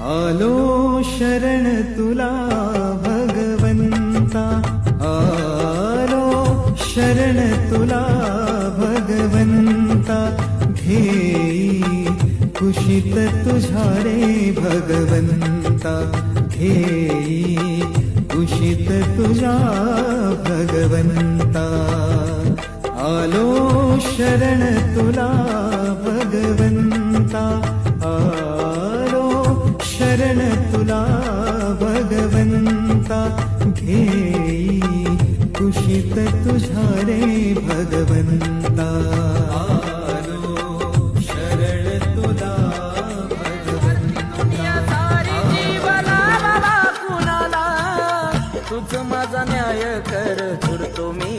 आलो शरण तुला भगवंता. आलो शरण तुला भगवंता. घेई कुशित तुझारे रे भगवंता. घेई कुशित तुझा भगवंता. आलो शरण तुला भगवंता. शरण तुला भगवंता घेई कुशित तुझ्या रे भगवंता. आलो शरण तुला भगवंता. सारी जीवना बाबा कुणाला? तुझ माझा न्याय कर झुरतो मी